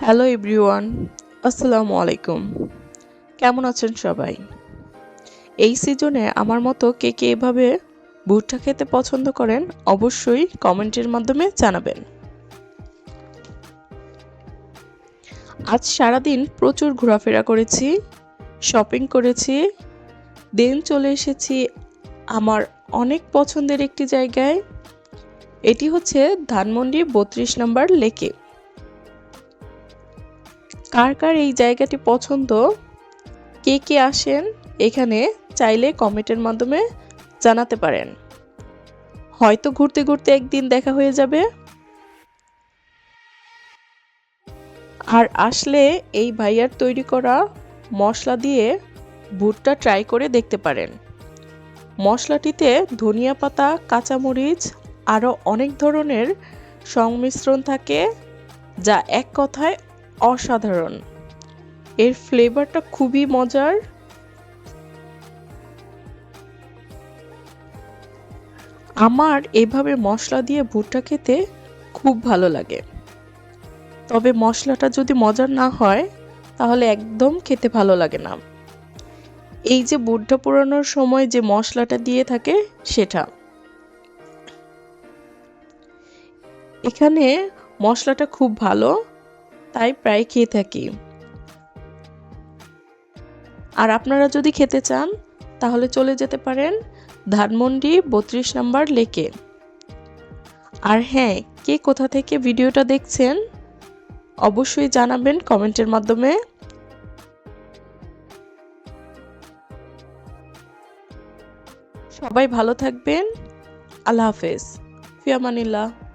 Hello everyone আসসালামু আলাইকুম কেমন আছেন সবাই? এই সিজনে আমার মতো কে কে এভাবে ভুট্টা খেতে পছন্দ করেন, অবশ্যই কমেন্টের মাধ্যমে জানাবেন। আজ সারাদিন প্রচুর ঘোরাফেরা করেছি শপিং করেছি দেন চলে এসেছি আমার অনেক পছন্দের একটি জায়গায়। এটি হচ্ছে ধানমন্ডি বত্রিশ নম্বর লেকে। কার কার এই জায়গাটি পছন্দ? কে কে আসেন? এখানে চাইলে কমেন্টের মাধ্যমে জানাতে পারেন। হয়তো ঘুরতে ঘুরতে একদিন দেখা হয়ে যাবে। আর আসলে এই ভাইয়ার তৈরি করা মশলা দিয়ে ভুট্টা ট্রাই করে দেখতে পারেন। মশলাটিতে ধনিয়া পাতা, কাঁচামরিচ আরও অনেক ধরনের সংমিশ্রণ থাকে, যা এক কথায় অসাধারণ। এর ফ্লেভারটা খুবই মজার। আমার এভাবে মশলা দিয়ে ভুট্টা খেতে খুব ভালো লাগে। তবে মশলাটা যদি মজার না হয়, তাহলে একদম খেতে ভালো লাগে না। এই যে ভুট্টা পোড়ানোর সময় যে মশলাটা দিয়ে থাকে, সেটা। এখানে মশলাটা খুব ভালো। তাই প্রায় খেয়ে থাকি। আর আপনারা যদি খেতে চান, তাহলে চলে যেতে পারেন ধানমন্ডি বত্রিশ নাম্বার লেকে। আর হ্যাঁ কে কোথা থেকে ভিডিওটা দেখছেন, অবশ্যই জানাবেন কমেন্টের মাধ্যমে। সবাই ভালো থাকবেন। আল্লাহ হাফেজ। ফিয়ামানিল্লাহ।